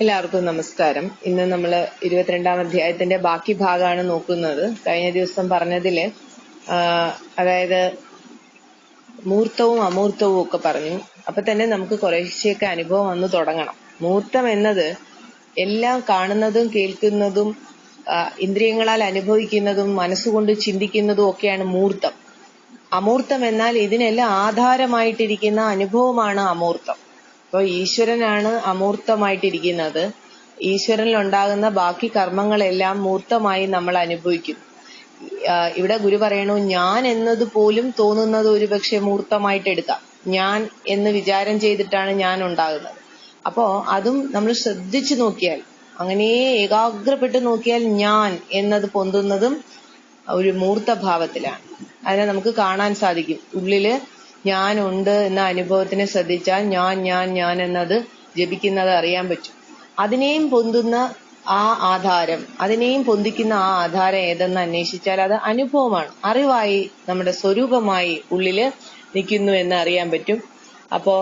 എല്ലാവർക്കും നമസ്കാരം. ഇന്ന് നമ്മൾ ഇരുപത്തിരണ്ടാം അധ്യായത്തിന്റെ ബാക്കി ഭാഗമാണ് നോക്കുന്നത്. കഴിഞ്ഞ ദിവസം പറഞ്ഞതിൽ അതായത് മൂർത്തവും അമൂർത്തവും ഒക്കെ പറഞ്ഞു. അപ്പൊ തന്നെ നമുക്ക് കുറേശ്ശെയൊക്കെ അനുഭവം വന്നു തുടങ്ങണം. മൂർത്തം എന്നത് എല്ലാം കാണുന്നതും കേൾക്കുന്നതും ഇന്ദ്രിയങ്ങളാൽ അനുഭവിക്കുന്നതും മനസ്സുകൊണ്ട് ചിന്തിക്കുന്നതും ഒക്കെയാണ് മൂർത്തം. അമൂർത്തം എന്നാൽ ഇതിനെല്ലാം ആധാരമായിട്ടിരിക്കുന്ന അനുഭവമാണ് അമൂർത്തം. അപ്പോൾ ഈശ്വരനാണ് അമൂർത്തമായിട്ടിരിക്കുന്നത്. ഈശ്വരനിൽ ഉണ്ടാകുന്ന ബാക്കി കർമ്മങ്ങളെല്ലാം മൂർത്തമായി നമ്മൾ അനുഭവിക്കും. ഇവിടെ ഗുരു പറയണു ഞാൻ എന്നത് പോലും തോന്നുന്നത് ഒരുപക്ഷെ മൂർത്തമായിട്ട് എടുക്കാം. ഞാൻ എന്ന് വിചാരം ചെയ്തിട്ടാണ് ഞാൻ ഉണ്ടാകുന്നത്. അപ്പോ അതും നമ്മൾ ശ്രദ്ധിച്ചു നോക്കിയാൽ അങ്ങനെ ഏകാഗ്രപ്പെട്ട് നോക്കിയാൽ ഞാൻ എന്നത് പൊന്തുന്നതും ഒരു മൂർത്ത ഭാവത്തിലാണ് അതിനെ നമുക്ക് കാണാൻ സാധിക്കും. ഉള്ളിൽ ഞാനുണ്ട് എന്ന അനുഭവത്തിനെ ശ്രദ്ധിച്ചാൽ ഞാൻ ഞാൻ ഞാൻ എന്നത് ജപിക്കുന്നത് അറിയാൻ പറ്റും. അതിനെയും പൊന്തുന്ന ആ ആധാരം അതിനെയും പൊന്തിക്കുന്ന ആ ആധാരം ഏതെന്ന് അന്വേഷിച്ചാൽ അത് അനുഭവമാണ്. അറിവായി നമ്മുടെ സ്വരൂപമായി ഉള്ളിൽ നിൽക്കുന്നു എന്ന് അറിയാൻ പറ്റും. അപ്പോ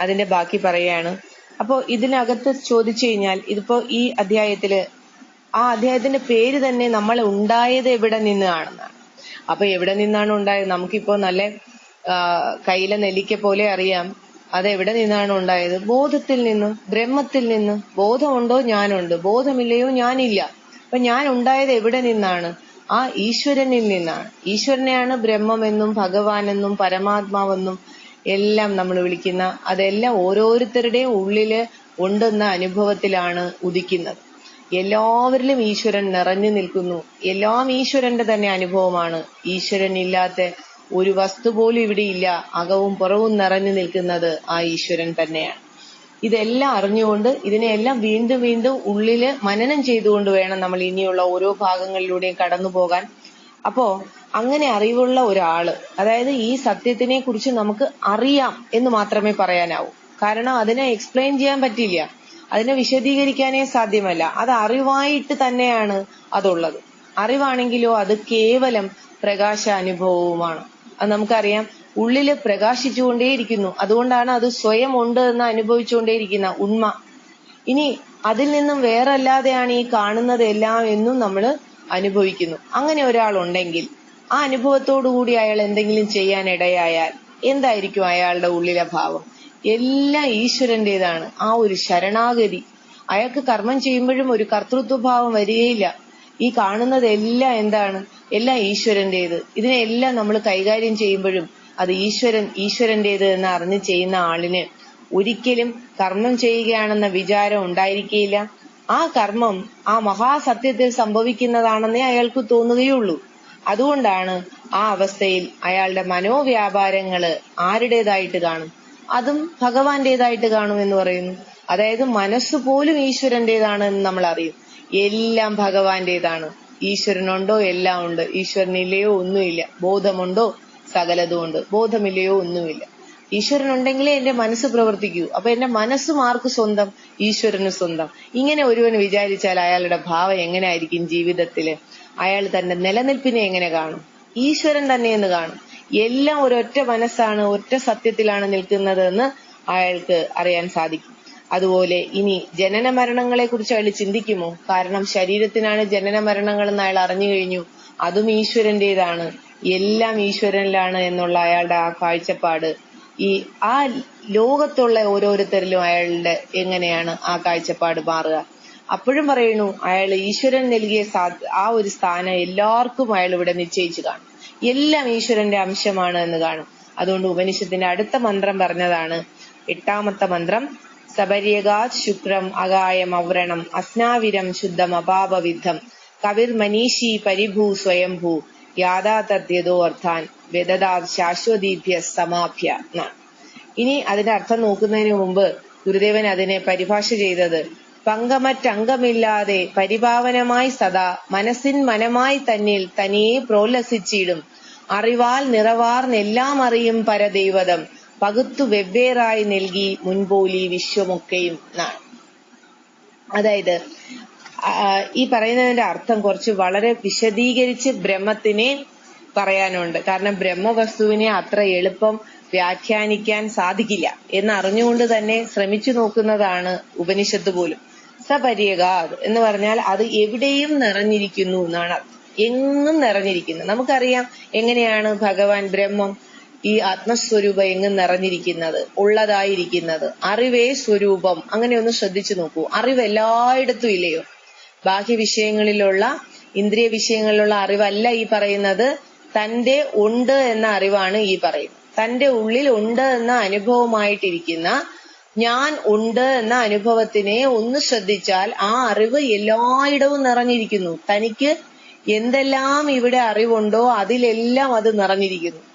അതിന്റെ ബാക്കി പറയാണ് അപ്പോ ഇതിനകത്ത് ചോദിച്ചു കഴിഞ്ഞാൽ ഇതിപ്പോ ഈ അധ്യായത്തിൽ ആ അധ്യായത്തിന്റെ പേര് തന്നെ നമ്മൾ ഉണ്ടായത് എവിടെ നിന്നാണെന്നാണ് അപ്പൊ എവിടെ നിന്നാണ് ഉണ്ടായത്? നമുക്കിപ്പോ നല്ല കയ്യിലെ നെല്ലിക്ക പോലെ അറിയാം. അതെവിടെ നിന്നാണ് ഉണ്ടായത്? ബോധത്തിൽ നിന്നും ബ്രഹ്മത്തിൽ നിന്നും. ബോധമുണ്ടോ? ഞാനുണ്ട്. ബോധമില്ലയോ? ഞാനില്ല. അപ്പൊ ഞാൻ ഉണ്ടായത് എവിടെ നിന്നാണ്? ആ ഈശ്വരനിൽ നിന്നാണ്. ഈശ്വരനെയാണ് ബ്രഹ്മമെന്നും ഭഗവാനെന്നും പരമാത്മാവെന്നും എല്ലാം നമ്മൾ വിളിക്കുന്ന അതെല്ലാം ഓരോരുത്തരുടെയും ഉള്ളിൽ ഉണ്ടെന്ന അനുഭവത്തിലാണ് ഉദിക്കുന്നത്. എല്ലാവരിലും ഈശ്വരൻ നിറഞ്ഞു നിൽക്കുന്നു. എല്ലാം ഈശ്വരന്റെ തന്നെ അനുഭവമാണ്. ഈശ്വരൻ ഇല്ലാത്ത ഒരു വസ്തു പോലും ഇവിടെ ഇല്ല. അകവും പുറവും നിറഞ്ഞു നിൽക്കുന്നത് ആ ഈശ്വരൻ തന്നെയാണ്. ഇതെല്ലാം അറിഞ്ഞുകൊണ്ട് ഇതിനെയെല്ലാം വീണ്ടും വീണ്ടും ഉള്ളിൽ മനനം ചെയ്തുകൊണ്ട് വേണം നമ്മൾ ഇനിയുള്ള ഓരോ ഭാഗങ്ങളിലൂടെയും കടന്നു പോകാൻ. അപ്പോ അങ്ങനെ അറിവുള്ള ഒരാൾ അതായത് ഈ സത്യത്തിനെ കുറിച്ച് നമുക്ക് അറിയാം എന്ന് മാത്രമേ പറയാനാവൂ. കാരണം അതിനെ എക്സ്പ്ലെയിൻ ചെയ്യാൻ പറ്റില്ല അതിനെ വിശദീകരിക്കാനേ സാധ്യമല്ല. അത് അറിവായിട്ട് തന്നെയാണ് അതുള്ളത്. അറിവാണെങ്കിലോ അത് കേവലം പ്രകാശ അനുഭവവുമാണ് അത് നമുക്കറിയാം. ഉള്ളിൽ പ്രകാശിച്ചുകൊണ്ടേയിരിക്കുന്നു. അതുകൊണ്ടാണ് അത് സ്വയം ഉണ്ട് എന്ന് അനുഭവിച്ചുകൊണ്ടേയിരിക്കുന്ന ഉണ്മ. ഇനി അതിൽ നിന്നും വേറല്ലാതെയാണ് ഈ കാണുന്നത് എല്ലാം എന്നും നമ്മൾ അനുഭവിക്കുന്നു. അങ്ങനെ ഒരാൾ ഉണ്ടെങ്കിൽ ആ കൂടി അയാൾ എന്തെങ്കിലും ചെയ്യാൻ ഇടയായാൽ എന്തായിരിക്കും അയാളുടെ ഉള്ളിലെ ഭാവം? എല്ലാം ഈശ്വരന്റേതാണ്. ആ ഒരു ശരണാഗതി. അയാൾക്ക് കർമ്മം ചെയ്യുമ്പോഴും ഒരു കർത്തൃത്വഭാവം വരികയില്ല. ഈ കാണുന്നതെല്ലാം എന്താണ്? എല്ലാം ഈശ്വരന്റേത്. ഇതിനെല്ലാം നമ്മൾ കൈകാര്യം ചെയ്യുമ്പോഴും അത് ഈശ്വരൻ ഈശ്വരന്റേത് എന്ന് അറിഞ്ഞ് ചെയ്യുന്ന ആളിന് ഒരിക്കലും കർമ്മം ചെയ്യുകയാണെന്ന വിചാരം ഉണ്ടായിരിക്കുകയില്ല ആ കർമ്മം ആ മഹാസത്യത്തിൽ സംഭവിക്കുന്നതാണെന്നേ അയാൾക്ക് തോന്നുകയുള്ളൂ. അതുകൊണ്ടാണ് ആ അവസ്ഥയിൽ അയാളുടെ മനോവ്യാപാരങ്ങൾ ആരുടേതായിട്ട് കാണും? അതും ഭഗവാന്റേതായിട്ട് കാണും എന്ന് പറയുന്നു. അതായത് മനസ്സ് പോലും ഈശ്വരന്റേതാണ് എന്ന് നമ്മൾ അറിയും എല്ലാം ഭഗവാന്റേതാണ്. ഈശ്വരനുണ്ടോ? എല്ലാം ഉണ്ട്. ഈശ്വരനില്ലയോ? ഒന്നുമില്ല. ബോധമുണ്ടോ? സകലതും ഉണ്ട് ബോധമില്ലയോ? ഒന്നുമില്ല. ഈശ്വരൻ ഉണ്ടെങ്കിലേ എന്റെ മനസ്സ് പ്രവർത്തിക്കൂ. അപ്പൊ എന്റെ മനസ്സും ആർക്ക് സ്വന്തം? ഈശ്വരന് സ്വന്തം. ഇങ്ങനെ ഒരുവൻ വിചാരിച്ചാൽ അയാളുടെ ഭാവം എങ്ങനെയായിരിക്കും ജീവിതത്തിൽ? അയാൾ തന്റെ നിലനിൽപ്പിനെ എങ്ങനെ കാണും? ഈശ്വരൻ തന്നെ എന്ന് കാണും. എല്ലാം ഒരൊറ്റ മനസ്സാണ് ഒറ്റ സത്യത്തിലാണ് നിൽക്കുന്നത് എന്ന് അയാൾക്ക് അറിയാൻ സാധിക്കും. അതുപോലെ ഇനി ജനന മരണങ്ങളെ കുറിച്ച് അയാൾ ചിന്തിക്കുമോ? കാരണം ശരീരത്തിനാണ് ജനന മരണങ്ങൾ എന്ന് അയാൾ അറിഞ്ഞു കഴിഞ്ഞു. അതും ഈശ്വരന്റേതാണ്. എല്ലാം ഈശ്വരനിലാണ് എന്നുള്ള അയാളുടെ ആ കാഴ്ചപ്പാട്. ഈ ആ ലോകത്തുള്ള ഓരോരുത്തരിലും അയാളുടെ എങ്ങനെയാണ് ആ കാഴ്ചപ്പാട് മാറുക? അപ്പോഴും പറയുന്നു അയാൾ ഈശ്വരൻ നൽകിയ ആ ഒരു സ്ഥാനം എല്ലാവർക്കും അയാൾ ഇവിടെ നിശ്ചയിച്ചു കാണും. എല്ലാം ഈശ്വരന്റെ അംശമാണ് എന്ന് കാണും. അതുകൊണ്ട് ഉപനിഷത്തിന്റെ അടുത്ത മന്ത്രം പറഞ്ഞതാണ് എട്ടാമത്തെ മന്ത്രം സബര്യകാത് ശുക്രം അകായം ഔവ്രണം അസ്നാവിരം ശുദ്ധം അപാപവിദ്ധം. കവിർ മനീഷി പരിഭൂ സ്വയംഭൂ യാഥാ തദ്യതോ അർത്ഥാൻ വ്യതദാ ശാശ്വതീഭ്യ സമാഭ്യ ഇനി അതിന്റെ അർത്ഥം നോക്കുന്നതിന് മുമ്പ് ഗുരുദേവൻ അതിനെ പരിഭാഷ ചെയ്തത് പങ്കമറ്റംഗമില്ലാതെ പരിഭാവനമായി സദാ മനസ്സിൻ മനമായി തന്നിൽ തനിയെ പ്രോല്ലസിച്ചിടും അറിവാൽ നിറവാർന്നെല്ലാം അറിയും പരദൈവതം. പകുത്തു വെവ്വേറായി നൽകി മുൻപോലി വിശ്വമൊക്കെയും എന്നാണ് അതായത് ഈ പറയുന്നതിന്റെ അർത്ഥം കുറച്ച് വളരെ വിശദീകരിച്ച് ബ്രഹ്മത്തിനെ പറയാനുണ്ട്. കാരണം ബ്രഹ്മവസ്തുവിനെ അത്ര എളുപ്പം വ്യാഖ്യാനിക്കാൻ സാധിക്കില്ല. എന്ന് അറിഞ്ഞുകൊണ്ട് തന്നെ ശ്രമിച്ചു നോക്കുന്നതാണ് ഉപനിഷത്ത് പോലും. സപര്യകാത് എന്ന് പറഞ്ഞാൽ അത് എവിടെയും നിറഞ്ഞിരിക്കുന്നു എന്നാണ് എങ്ങും നിറഞ്ഞിരിക്കുന്നു. നമുക്കറിയാം എങ്ങനെയാണ് ഭഗവാൻ ബ്രഹ്മം ഈ ആത്മസ്വരൂപം എങ്ങും നിറഞ്ഞിരിക്കുന്നത് ഉള്ളതായിരിക്കുന്നത്? അറിവേ സ്വരൂപം. അങ്ങനെ ഒന്ന് ശ്രദ്ധിച്ചു നോക്കൂ. അറിവ് എല്ലായിടത്തും ഇല്ലയോ? ബാഹ്യ വിഷയങ്ങളിലുള്ള ഇന്ദ്രിയ വിഷയങ്ങളിലുള്ള അറിവല്ല ഈ പറയുന്നത്. തന്റെ ഉണ്ട് എന്ന അറിവാണ് ഈ പറയുന്നത്. തന്റെ ഉള്ളിൽ ഉണ്ട് എന്ന അനുഭവമായിട്ടിരിക്കുന്ന ഞാൻ ഉണ്ട് എന്ന അനുഭവത്തിനെ ഒന്ന് ശ്രദ്ധിച്ചാൽ ആ അറിവ് എല്ലായിടവും നിറഞ്ഞിരിക്കുന്നു. തനിക്ക് എന്തെല്ലാം ഇവിടെ അറിവുണ്ടോ അതിലെല്ലാം അത് നിറഞ്ഞിരിക്കുന്നു.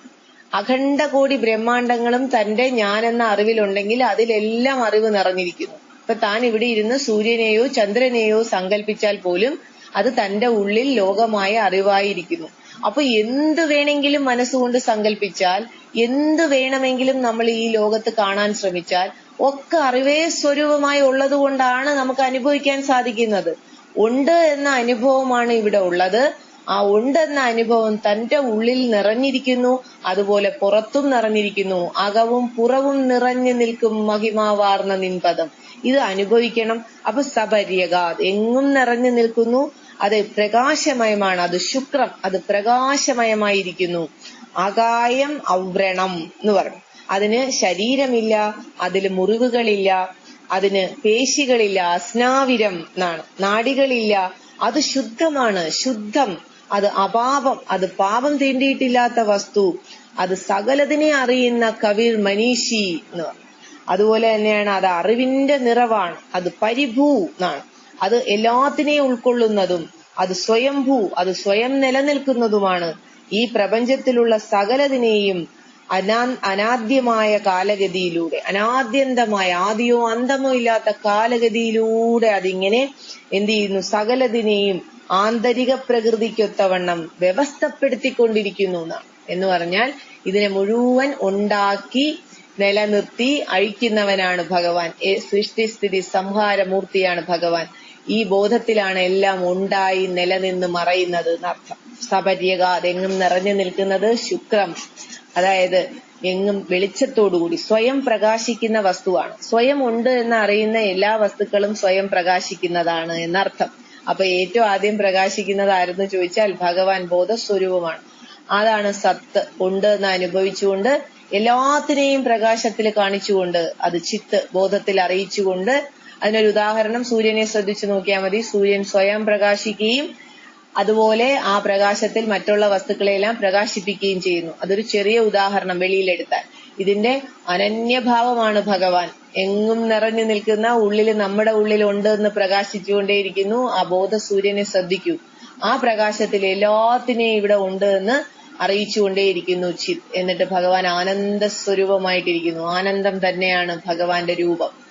അഖണ്ഡ കോടി ബ്രഹ്മാണ്ടങ്ങളും തന്റെ ഞാൻ എന്ന അറിവിലുണ്ടെങ്കിൽ അതിലെല്ലാം അറിവ് നിറഞ്ഞിരിക്കുന്നു. ഇപ്പൊ താൻ ഇവിടെ ഇരുന്ന് സൂര്യനെയോ ചന്ദ്രനെയോ സങ്കല്പിച്ചാൽ പോലും അത് തന്റെ ഉള്ളിൽ ലോകമായ അറിവായിരിക്കുന്നു. അപ്പൊ എന്ത് വേണമെങ്കിലും മനസ്സുകൊണ്ട് സങ്കല്പിച്ചാൽ എന്ത് വേണമെങ്കിലും നമ്മൾ ഈ ലോകത്ത് കാണാൻ ശ്രമിച്ചാൽ ഒക്കെ അറിവേ സ്വരൂപമായി ഉള്ളതുകൊണ്ടാണ് നമുക്ക് അനുഭവിക്കാൻ സാധിക്കുന്നത്. ഉണ്ട് എന്ന അനുഭവമാണ് ഇവിടെ ഉള്ളത്. ആ ഉണ്ടെന്ന അനുഭവം തന്റെ ഉള്ളിൽ നിറഞ്ഞിരിക്കുന്നു അതുപോലെ പുറത്തും നിറഞ്ഞിരിക്കുന്നു. അകവും പുറവും നിറഞ്ഞു നിൽക്കും മഹിമാവാർന്ന നിൻപദം. ഇത് അനുഭവിക്കണം. അപ്പൊ സപര്യക എങ്ങും നിറഞ്ഞു നിൽക്കുന്നു. അത് പ്രകാശമയമാണ്. അത് ശുക്രം. അത് പ്രകാശമയമായിരിക്കുന്നു. അകായം ഔവ്രണം എന്ന് പറഞ്ഞു. അതിന് ശരീരമില്ല അതിൽ മുറിവുകളില്ല അതിന് പേശികളില്ല അസ്നാവിരം എന്നാണ്. നാടികളില്ല അത് ശുദ്ധമാണ്. ശുദ്ധം. അത് അപാപം അത് പാപം തീണ്ടിയിട്ടില്ലാത്ത വസ്തു അത് സകലതിനെ അറിയുന്ന കവിർ മനീഷി എന്ന് അതുപോലെ തന്നെയാണ് അത് അറിവിന്റെ നിറവാണ് അത് പരിഭൂ എന്നാണ്. അത് എല്ലാത്തിനെയും ഉൾക്കൊള്ളുന്നതും അത് സ്വയംഭൂ അത് സ്വയം നിലനിൽക്കുന്നതുമാണ് ഈ പ്രപഞ്ചത്തിലുള്ള സകലതിനെയും അനാ അനാദ്യമായ കാലഗതിയിലൂടെ അനാദ്യന്തമായ ആദിയോ അന്തമോ ഇല്ലാത്ത കാലഗതിയിലൂടെ അതിങ്ങനെ എന്ത് ചെയ്യുന്നു? സകലതിനെയും ആന്തരിക പ്രകൃതിക്കൊത്തവണ്ണം വ്യവസ്ഥപ്പെടുത്തിക്കൊണ്ടിരിക്കുന്നു എന്ന് പറഞ്ഞാൽ ഇതിനെ മുഴുവൻ ഉണ്ടാക്കി നിലനിർത്തി അഴിക്കുന്നവനാണ് ഭഗവാൻ. സൃഷ്ടിസ്ഥിതി സംഹാരമൂർത്തിയാണ് ഭഗവാൻ. ഈ ബോധത്തിലാണ് എല്ലാം ഉണ്ടായി നിലനിന്ന് മറയുന്നത് എന്നർത്ഥം. സപര്യക അതെങ്ങും നിറഞ്ഞു നിൽക്കുന്നത് ശുക്രം. അതായത് എങ്ങും വെളിച്ചത്തോടുകൂടി സ്വയം പ്രകാശിക്കുന്ന വസ്തുവാണ്. സ്വയം ഉണ്ട് എന്ന് അറിയുന്ന എല്ലാ വസ്തുക്കളും സ്വയം പ്രകാശിക്കുന്നതാണ് എന്നർത്ഥം. അപ്പൊ ഏറ്റവും ആദ്യം പ്രകാശിക്കുന്നത് ആരെന്ന് ചോദിച്ചാൽ ഭഗവാൻ ബോധസ്വരൂപമാണ്. അതാണ് സത്ത്. ഉണ്ട് എന്ന് അനുഭവിച്ചുകൊണ്ട് എല്ലാത്തിനെയും പ്രകാശത്തിൽ കാണിച്ചുകൊണ്ട് അത് ചിത്ത് ബോധത്തിൽ അറിയിച്ചുകൊണ്ട് അതിനൊരു ഉദാഹരണം സൂര്യനെ ശ്രദ്ധിച്ചു നോക്കിയാൽ മതി. സൂര്യൻ സ്വയം പ്രകാശിക്കുകയും അതുപോലെ ആ പ്രകാശത്തിൽ മറ്റുള്ള വസ്തുക്കളെല്ലാം പ്രകാശിപ്പിക്കുകയും ചെയ്യുന്നു. അതൊരു ചെറിയ ഉദാഹരണം വെളിയിലെടുത്താൽ. ഇതിന്റെ അനന്യഭാവമാണ് ഭഗവാൻ. എങ്ങും നിറഞ്ഞു നിൽക്കുന്ന ഉള്ളിൽ നമ്മുടെ ഉള്ളിൽ ഉണ്ട് എന്ന് പ്രകാശിച്ചുകൊണ്ടേയിരിക്കുന്നു. ആ ബോധ സൂര്യനെ ശ്രദ്ധിക്കൂ. ആ പ്രകാശത്തിൽ എല്ലാത്തിനെയും ഇവിടെ ഉണ്ട് എന്ന് അറിയിച്ചുകൊണ്ടേയിരിക്കുന്നു ചിത്. എന്നിട്ട് ഭഗവാൻ ആനന്ദ സ്വരൂപമായിട്ടിരിക്കുന്നു ആനന്ദം തന്നെയാണ് ഭഗവാന്റെ രൂപം.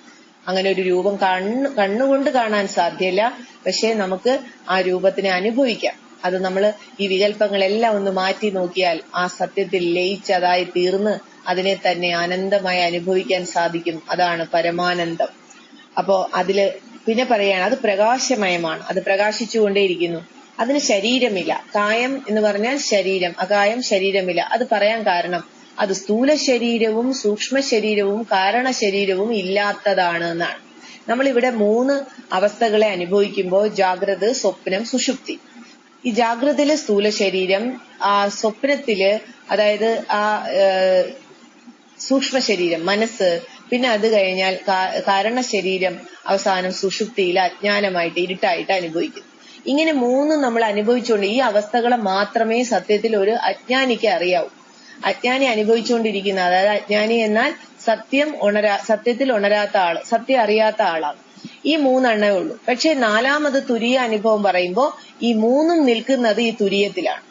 അങ്ങനെ ഒരു രൂപം കണ്ണ് കണ്ണുകൊണ്ട് കാണാൻ സാധ്യല്ല. പക്ഷേ നമുക്ക് ആ രൂപത്തിനെ അനുഭവിക്കാം. അത് നമ്മൾ ഈ വികല്പങ്ങളെല്ലാം ഒന്ന് മാറ്റി നോക്കിയാൽ ആ സത്യത്തിൽ ലയിച്ചതായി തീർന്ന് അതിനെ തന്നെ ആനന്ദമായി അനുഭവിക്കാൻ സാധിക്കും. അതാണ് പരമാനന്ദം. അപ്പോ അതിൽ പിന്നെ പറയാണ് അത് പ്രകാശമയമാണ്. അത് പ്രകാശിച്ചുകൊണ്ടേയിരിക്കുന്നു. അതിന് ശരീരമില്ല. കായം എന്ന് പറഞ്ഞാൽ ശരീരം. അകായം ശരീരമില്ല. അത് പറയാൻ കാരണം അത് സ്ഥൂല ശരീരവും സൂക്ഷ്മ ശരീരവും കാരണ ശരീരവും ഇല്ലാത്തതാണ് എന്നാണ്. നമ്മൾ ഇവിടെ മൂന്ന് അവസ്ഥകളെ അനുഭവിക്കുമ്പോൾ ജാഗ്രത സ്വപ്നം സുഷുപ്തി. ഈ ജാഗ്രതയിലെ സ്ഥൂല ശരീരം ആ സ്വപ്നത്തിൽ അതായത് ആ സൂക്ഷ്മ ശരീരം മനസ്സ് പിന്നെ അത് കഴിഞ്ഞാൽ കാരണ ശരീരം അവസാനം സുഷുപ്തിയിൽ അജ്ഞാനമായിട്ട് ഇരുട്ടായിട്ട് അനുഭവിക്കുന്നു ഇങ്ങനെ മൂന്നും നമ്മൾ അനുഭവിച്ചുകൊണ്ട് ഈ അവസ്ഥകളെ മാത്രമേ സത്യത്തിൽ ഒരു അജ്ഞാനിക്ക് അറിയാവൂ. അജ്ഞാനി അനുഭവിച്ചുകൊണ്ടിരിക്കുന്ന അതായത് അജ്ഞാനി എന്നാൽ സത്യം ഉണരാ സത്യത്തിൽ ഉണരാത്ത ആൾ സത്യം അറിയാത്ത ആളാണ് ഈ മൂന്നെണ്ണേ ഉള്ളൂ. പക്ഷെ നാലാമത് തുരിയ അനുഭവം പറയുമ്പോൾ ഈ മൂന്നും നിൽക്കുന്നത് ഈ തുര്യത്തിലാണ്.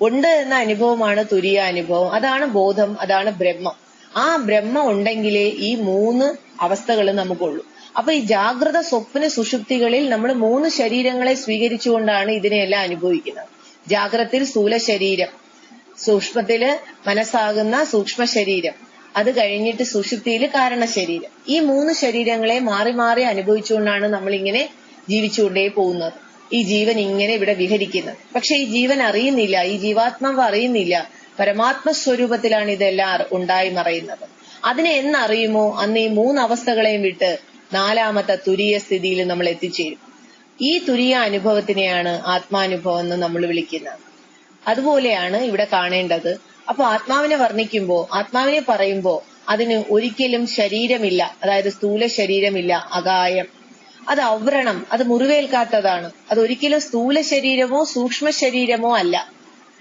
ഉണ്ട് എന്ന അനുഭവമാണ് തുരിയ അനുഭവം. അതാണ് ബോധം അതാണ് ബ്രഹ്മം. ആ ബ്രഹ്മം ഉണ്ടെങ്കിലേ ഈ മൂന്ന് അവസ്ഥകൾ നമുക്കുള്ളൂ. അപ്പൊ ഈ ജാഗ്രത സ്വപ്ന സുഷുപ്തികളിൽ നമ്മൾ മൂന്ന് ശരീരങ്ങളെ സ്വീകരിച്ചുകൊണ്ടാണ് ഇതിനെയെല്ലാം അനുഭവിക്കുന്നത്. ജാഗ്രത്തിൽ സ്ഥൂല ശരീരം സൂക്ഷ്മത്തിൽ മനസ്സാകുന്ന സൂക്ഷ്മ ശരീരം. അത് കഴിഞ്ഞിട്ട് സുഷുപ്തിയിൽ കാരണ ശരീരം. ഈ മൂന്ന് ശരീരങ്ങളെ മാറി മാറി അനുഭവിച്ചുകൊണ്ടാണ് നമ്മൾ ഇങ്ങനെ ജീവിച്ചുകൊണ്ടേ പോകുന്നത്. ഈ ജീവൻ ഇങ്ങനെ ഇവിടെ വിഹരിക്കുന്നത്. പക്ഷെ ഈ ജീവൻ അറിയുന്നില്ല ഈ ജീവാത്മാവ് അറിയുന്നില്ല. പരമാത്മ സ്വരൂപത്തിലാണ് ഇതെല്ലാം ഉണ്ടായി മറയുന്നത്. അതിനെ എന്നറിയുമോ? അന്ന് ഈ മൂന്ന് അവസ്ഥകളെയും വിട്ട് നാലാമത്തെ തുരീയ സ്ഥിതിയിൽ നമ്മൾ എത്തിച്ചേരും. ഈ തുരീയ അനുഭവത്തിനെയാണ് ആത്മാനുഭവം എന്ന് നമ്മൾ വിളിക്കുന്നത്. അതുപോലെയാണ് ഇവിടെ കാണേണ്ടത്. അപ്പൊ ആത്മാവിനെ വർണിക്കുമ്പോ ആത്മാവിനെ പറയുമ്പോ അതിന് ഒരിക്കലും ശരീരമില്ല. അതായത് സ്ഥൂല ശരീരമില്ല അകായം. അത് ഔവ്രണം അത് മുറിവേൽക്കാത്തതാണ്. അത് ഒരിക്കലും സ്ഥൂല ശരീരമോ സൂക്ഷ്മ ശരീരമോ അല്ല.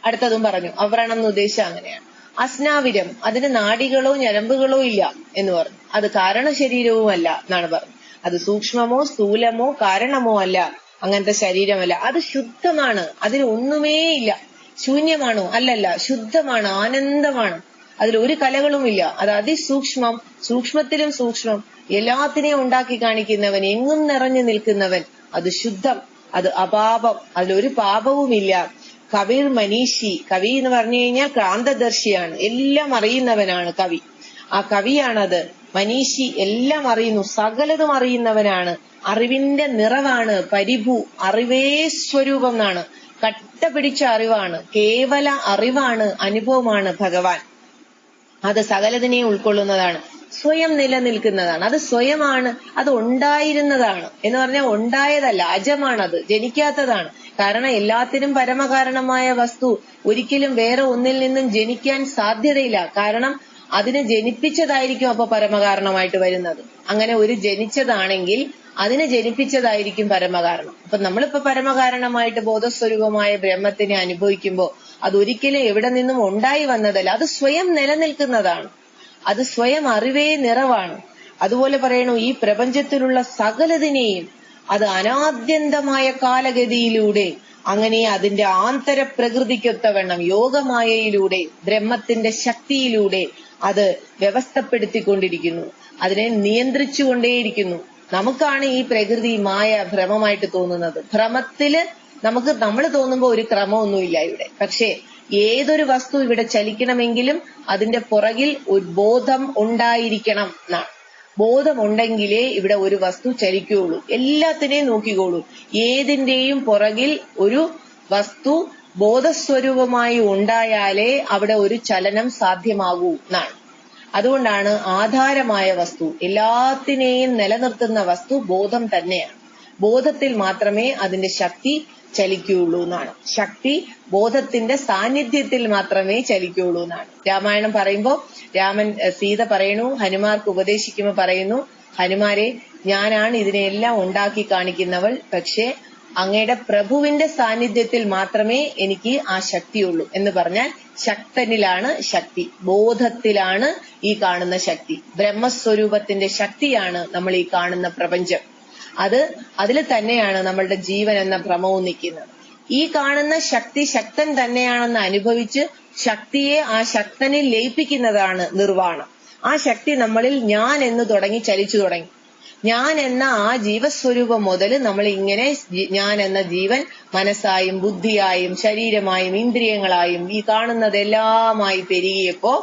അടുത്തതും പറഞ്ഞു ഔവ്രണം എന്ന് ഉദ്ദേശിച്ച അങ്ങനെയാണ്. അസ്നാവിരം അതിന് നാടികളോ ഞരമ്പുകളോ ഇല്ല എന്ന് പറഞ്ഞു. അത് കാരണ ശരീരവുമല്ല എന്നാണ് പറഞ്ഞു അത് സൂക്ഷ്മമോ സ്ഥൂലമോ കാരണമോ അല്ല. അങ്ങനത്തെ ശരീരമല്ല. അത് ശുദ്ധമാണ് അതിന് ഒന്നുമേ ഇല്ല ശൂന്യമാണോ? അല്ലല്ല ശുദ്ധമാണ് ആനന്ദമാണ്. അതിൽ ഒരു കലകളുമില്ല. അത് അതിസൂക്ഷ്മം സൂക്ഷ്മത്തിലും സൂക്ഷ്മം. എല്ലാത്തിനെയും ഉണ്ടാക്കി കാണിക്കുന്നവൻ എങ്ങും നിറഞ്ഞു നിൽക്കുന്നവൻ. അത് ശുദ്ധം അത് അപാപം അതിലൊരു പാപവുമില്ല. കവിർ മനീഷി കവി എന്ന് പറഞ്ഞു കഴിഞ്ഞാൽ ക്രാന്തദർശിയാണ്. എല്ലാം അറിയുന്നവനാണ് കവി. ആ കവിയാണത്. മനീഷി എല്ലാം അറിയുന്നു. സകലതും അറിയുന്നവനാണ്. അറിവിന്റെ നിറവാണ്. പരിഭു അറിവേ സ്വരൂപം എന്നാണ്. കട്ട പിടിച്ച അറിവാണ് കേവല അറിവാണ് അനുഭവമാണ് ഭഗവാൻ. അത് സകലതിനെയും ഉൾക്കൊള്ളുന്നതാണ് സ്വയം നിലനിൽക്കുന്നതാണ്. അത് സ്വയമാണ് അത് ഉണ്ടായിരുന്നതാണ്. എന്ന് പറഞ്ഞാൽ ഉണ്ടായതല്ല അജമാണത് ജനിക്കാത്തതാണ്. കാരണം എല്ലാത്തിനും പരമകാരണമായ വസ്തു ഒരിക്കലും വേറെ ഒന്നിൽ നിന്നും ജനിക്കാൻ സാധ്യതയില്ല. കാരണം അതിനെ ജനിപ്പിച്ചതായിരിക്കും അപ്പൊ പരമകാരണമായിട്ട് വരുന്നത്. അങ്ങനെ ഒരു ജനിച്ചതാണെങ്കിൽ അതിനെ ജനിപ്പിച്ചതായിരിക്കും പരമകാരണം. അപ്പൊ നമ്മളിപ്പോ പരമകാരണമായിട്ട് ബോധസ്വരൂപമായ ബ്രഹ്മത്തിനെ അനുഭവിക്കുമ്പോൾ അതൊരിക്കലും എവിടെ നിന്നും ഉണ്ടായി വന്നതല്ല. അത് സ്വയം നിലനിൽക്കുന്നതാണ്. അത് സ്വയം അറിവേ നിറവാണ്. അതുപോലെ പറയണു ഈ പ്രപഞ്ചത്തിലുള്ള സകലതിനെയും അത് അനാദ്യന്തമായ കാലഗതിയിലൂടെ അങ്ങനെ അതിന്റെ ആന്തര പ്രകൃതിക്കൊത്തവണ്ണം യോഗമായയിലൂടെ ബ്രഹ്മത്തിന്റെ ശക്തിയിലൂടെ അത് വ്യവസ്ഥപ്പെടുത്തിക്കൊണ്ടിരിക്കുന്നു. അതിനെ നിയന്ത്രിച്ചുകൊണ്ടേയിരിക്കുന്നു. നമുക്കാണ് ഈ പ്രകൃതി മായ ഭ്രമമായിട്ട് തോന്നുന്നത്. ഭ്രമത്തിൽ നമുക്ക് നമ്മൾ തോന്നുമ്പോൾ ഒരു ക്രമമൊന്നുമില്ല ഇവിടെ. പക്ഷേ ഏതൊരു വസ്തു ഇവിടെ ചലിക്കണമെങ്കിലും അതിന്റെ പുറകിൽ ഒരു ബോധം ഉണ്ടായിരിക്കണം എന്നാണ്. ബോധമുണ്ടെങ്കിലേ ഇവിടെ ഒരു വസ്തു ചലിക്കുകയുള്ളൂ. എല്ലാത്തിനെയും നോക്കിക്കോളൂ. ഏതിന്റെയും പുറകിൽ ഒരു വസ്തു ബോധസ്വരൂപമായി ഉണ്ടായാലേ അവിടെ ഒരു ചലനം സാധ്യമാകൂ എന്നാണ്. അതുകൊണ്ടാണ് ആധാരമായ വസ്തു എല്ലാത്തിനെയും നിലനിർത്തുന്ന വസ്തു ബോധം തന്നെയാണ്. ബോധത്തിൽ മാത്രമേ അതിന്റെ ശക്തി ചലിക്കുകയുള്ളൂ എന്നാണ്. ശക്തി ബോധത്തിന്റെ സാന്നിധ്യത്തിൽ മാത്രമേ ചലിക്കുകയുള്ളൂ എന്നാണ്. രാമായണം പറയുമ്പോൾ രാമൻ സീത പറയണു ഹനുമാർക്ക് ഉപദേശിക്കുമ്പോൾ പറയുന്നു ഹനുമാരെ ഞാനാണ് ഇതിനെയെല്ലാം ഉണ്ടാക്കി കാണിക്കുന്നവൾ പക്ഷേ അങ്ങയുടെ പ്രഭുവിന്റെ സാന്നിധ്യത്തിൽ മാത്രമേ എനിക്ക് ആ ശക്തിയുള്ളൂ എന്ന് പറഞ്ഞാൽ ശക്തനിലാണ് ശക്തി ബോധത്തിലാണ് ഈ കാണുന്ന ശക്തി ബ്രഹ്മസ്വരൂപത്തിന്റെ ശക്തിയാണ് നമ്മൾ ഈ കാണുന്ന പ്രപഞ്ചം. അത് അതിൽ തന്നെയാണ് നമ്മളുടെ ജീവൻ എന്ന ഭ്രമവും നിൽക്കുന്നത്. ഈ കാണുന്ന ശക്തി ശക്തൻ തന്നെയാണെന്ന് അനുഭവിച്ച് ശക്തിയെ ആ ശക്തനിൽ ലയിപ്പിക്കുന്നതാണ് നിർവാണം. ആ ശക്തി നമ്മളിൽ ഞാൻ എന്ന് തുടങ്ങി ചലിച്ചു തുടങ്ങി. ഞാൻ എന്ന ആ ജീവസ്വരൂപം മുതൽ നമ്മൾ ഇങ്ങനെ ഞാൻ എന്ന ജീവൻ മനസ്സായും ബുദ്ധിയായും ശരീരമായും ഇന്ദ്രിയങ്ങളായും ഈ കാണുന്നതെല്ലാമായി പെരുകിയപ്പോ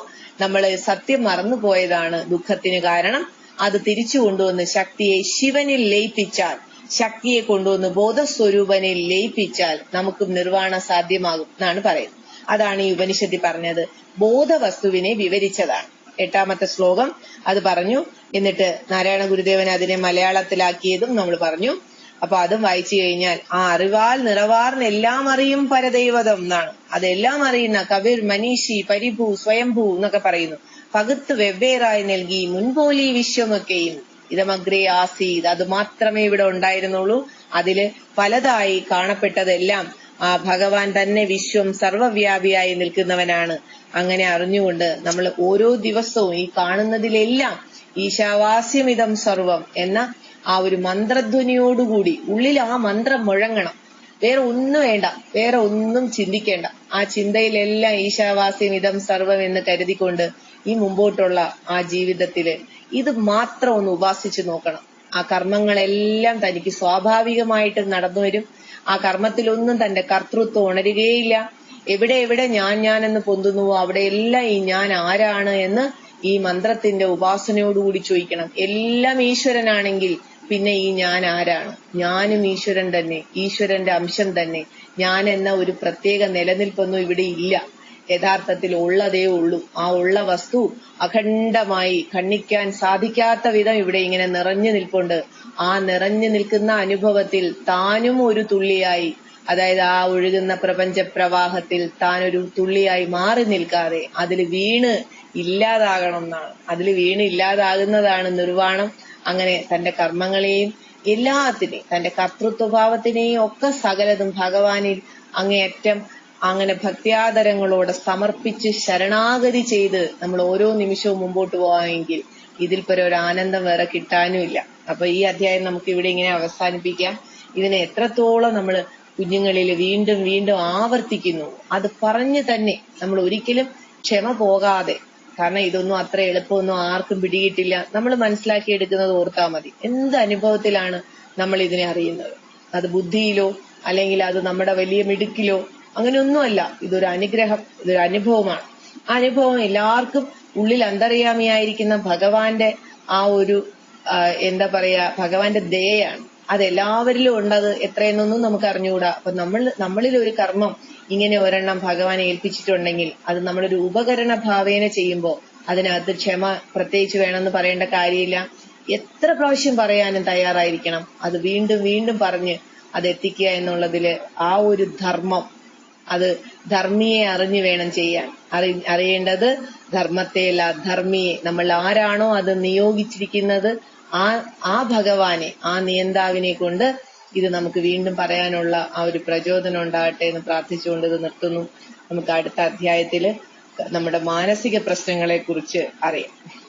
നമ്മൾ സത്യം മറന്നുപോയതാണ് ദുഃഖത്തിന് കാരണം. അത് തിരിച്ചു കൊണ്ടുവന്ന് ശക്തിയെ ശിവനിൽ ലയിപ്പിച്ചാൽ ശക്തിയെ കൊണ്ടുവന്ന് ബോധസ്വരൂപനിൽ ലയിപ്പിച്ചാൽ നമുക്കും നിർവാണ സാധ്യമാകും എന്നാണ് പറയുന്നത്. അതാണ് ഈ ഉപനിഷത്തിൽ പറഞ്ഞത്. ബോധവസ്തുവിനെ വിവരിച്ചതാണ്. എട്ടാമത്തെ ശ്ലോകം അത് പറഞ്ഞു എന്നിട്ട് നാരായണ ഗുരുദേവൻ അതിനെ മലയാളത്തിലാക്കിയതും നമ്മൾ പറഞ്ഞു. അപ്പൊ അതും വായിച്ചു കഴിഞ്ഞാൽ ആ അറിവാൽ നിറവാർന്ന് എല്ലാം അറിയും പരദൈവതം എന്നാണ്. അതെല്ലാം അറിയുന്ന കവിർ മനീഷി പരിഭൂ സ്വയംഭൂ എന്നൊക്കെ പറയുന്നു. പകുത്ത് വെവ്വേറായി നൽകി മുൻപോലി വിശ്വമൊക്കെയും. ഇതമഗ്രേ ആസീത് അത് മാത്രമേ ഇവിടെ ഉണ്ടായിരുന്നുള്ളൂ. അതിൽ പലതായി കാണപ്പെട്ടതെല്ലാം ആ ഭഗവാൻ തന്നെ വിശ്വം സർവവ്യാപിയായി നിൽക്കുന്നവനാണ്. അങ്ങനെ അറിഞ്ഞുകൊണ്ട് നമ്മൾ ഓരോ ദിവസവും ഈ കാണുന്നതിലെല്ലാം ഈശാവാസ്യമിതം സർവം എന്ന ആ ഒരു മന്ത്രധ്വനിയോടുകൂടി ഉള്ളിൽ ആ മന്ത്രം മുഴങ്ങണം. വേറെ ഒന്നും വേണ്ട. വേറെ ഒന്നും ചിന്തിക്കേണ്ട. ആ ചിന്തയിലെല്ലാം ഈശാവാസ്യം ഇതം സർവം എന്ന് കരുതിക്കൊണ്ട് ഈ മുമ്പോട്ടുള്ള ആ ജീവിതത്തിൽ ഇത് മാത്രം ഒന്ന് ഉപാസിച്ചു നോക്കണം. ആ കർമ്മങ്ങളെല്ലാം തനിക്ക് സ്വാഭാവികമായിട്ട് നടന്നു വരും. ആ കർമ്മത്തിലൊന്നും തന്റെ കർത്തൃത്വം ഉണരുകയില്ല. എവിടെ എവിടെ ഞാൻ ഞാൻ എന്ന് പൊന്തുന്നുവോ അവിടെയെല്ലാം ഈ ഞാൻ ആരാണ് എന്ന് ഈ മന്ത്രത്തിന്റെ ഉപാസനയോടുകൂടി ചോദിക്കണം. എല്ലാം ഈശ്വരനാണെങ്കിൽ പിന്നെ ഈ ഞാൻ ആരാണ്? ഞാനും ഈശ്വരൻ തന്നെ ഈശ്വരന്റെ അംശം തന്നെ. ഞാൻ എന്ന ഒരു പ്രത്യേക നിലനിൽപ്പൊന്നും ഇവിടെ ഇല്ല. യഥാർത്ഥത്തിൽ ഉള്ളതേ ഉള്ളൂ. ആ ഉള്ള വസ്തു അഖണ്ഡമായി കണ്ണിക്കാൻ സാധിക്കാത്ത വിധം ഇവിടെ ഇങ്ങനെ നിറഞ്ഞു നിൽപ്പുണ്ട്. ആ നിറഞ്ഞു നിൽക്കുന്ന അനുഭവത്തിൽ താനും ഒരു തുള്ളിയായി അതായത് ആ ഒഴുകുന്ന പ്രപഞ്ച പ്രവാഹത്തിൽ താൻ ഒരു തുള്ളിയായി മാറി നിൽക്കാതെ അതിൽ വീണ് ഇല്ലാതാകണം എന്നാണ് അതിൽ വീണ് ഇല്ലാതാകുന്നതാണ് നിർവാണം അങ്ങനെ തന്റെ കർമ്മങ്ങളെയും എല്ലാത്തിനെയും തന്റെ കർത്തൃത്വഭാവത്തിനെയും ഒക്കെ സകലതും ഭഗവാനിൽ അങ്ങേയറ്റം അങ്ങനെ ഭക്ത്യാദരങ്ങളോടെ സമർപ്പിച്ച് ശരണാഗതി ചെയ്ത് നമ്മൾ ഓരോ നിമിഷവും മുമ്പോട്ട് പോവാമെങ്കിൽ ഇതിൽ പരം ഒരു ആനന്ദം വേറെ കിട്ടാനുമില്ല. അപ്പൊ ഈ അധ്യായം നമുക്ക് ഇവിടെ ഇങ്ങനെ അവസാനിപ്പിക്കാം. ഇതിനെ എത്രത്തോളം നമ്മൾ കുഞ്ഞുങ്ങളിൽ വീണ്ടും വീണ്ടും ആവർത്തിക്കുന്നു. അത് പറഞ്ഞു തന്നെ നമ്മൾ ഒരിക്കലും ക്ഷമ പോകാതെ കാരണം ഇതൊന്നും അത്ര എളുപ്പമൊന്നും ആർക്കും പിടികിട്ടില്ല. നമ്മൾ മനസ്സിലാക്കിയെടുക്കുന്നത് ഓർത്താൽ മതി. എന്ത് അനുഭവത്തിലാണ് നമ്മൾ ഇതിനെ അറിയുന്നത്? അത് ബുദ്ധിയിലോ അല്ലെങ്കിൽ അത് നമ്മുടെ വലിയ മിടുക്കിലോ? അങ്ങനെയൊന്നുമല്ല. ഇതൊരു അനുഗ്രഹം ഇതൊരു അനുഭവമാണ്. ആ അനുഭവം എല്ലാവർക്കും ഉള്ളിൽ അന്തർയാമിയായിരിക്കുന്ന ഭഗവാന്റെ ആ ഒരു എന്താ പറയാ ഭഗവാന്റെ ദയയാണ്. അത് എല്ലാവരിലും ഉണ്ടത് എത്രയെന്നൊന്നും നമുക്ക് അറിഞ്ഞുകൂടാ. അപ്പൊ നമ്മൾ നമ്മളിൽ ഒരു കർമ്മം ഇങ്ങനെ ഒരെണ്ണം ഭഗവാനെ ഏൽപ്പിച്ചിട്ടുണ്ടെങ്കിൽ അത് നമ്മളൊരു ഉപകരണ ഭാവേന ചെയ്യുമ്പോൾ അതിനകത്ത് ക്ഷമ പ്രത്യേകിച്ച് വേണമെന്ന് പറയേണ്ട കാര്യമില്ല. എത്ര പ്രാവശ്യം പറയാനും തയ്യാറായിരിക്കണം. അത് വീണ്ടും വീണ്ടും പറഞ്ഞ് അത് എത്തിക്കുക എന്നുള്ളതിൽ ആ ഒരു ധർമ്മം അത് ധർമ്മിയെ അറിഞ്ഞു വേണം ചെയ്യാൻ. അറി അറിയേണ്ടത് ധർമ്മത്തെയല്ല ധർമ്മിയെ. നമ്മൾ ആരാണോ അത് നിയോഗിച്ചിരിക്കുന്നത് ആ ആ ഭഗവാനെ ആ നിയന്താവിനെ കൊണ്ട് ഇത് നമുക്ക് വീണ്ടും പറയാനുള്ള ആ ഒരു പ്രചോദനം ഉണ്ടാകട്ടെ എന്ന് പ്രാർത്ഥിച്ചുകൊണ്ട് ഇത് നിർത്തുന്നു. നമുക്ക് അടുത്ത അധ്യായത്തിൽ നമ്മുടെ മാനസിക പ്രശ്നങ്ങളെ കുറിച്ച് അറിയാം.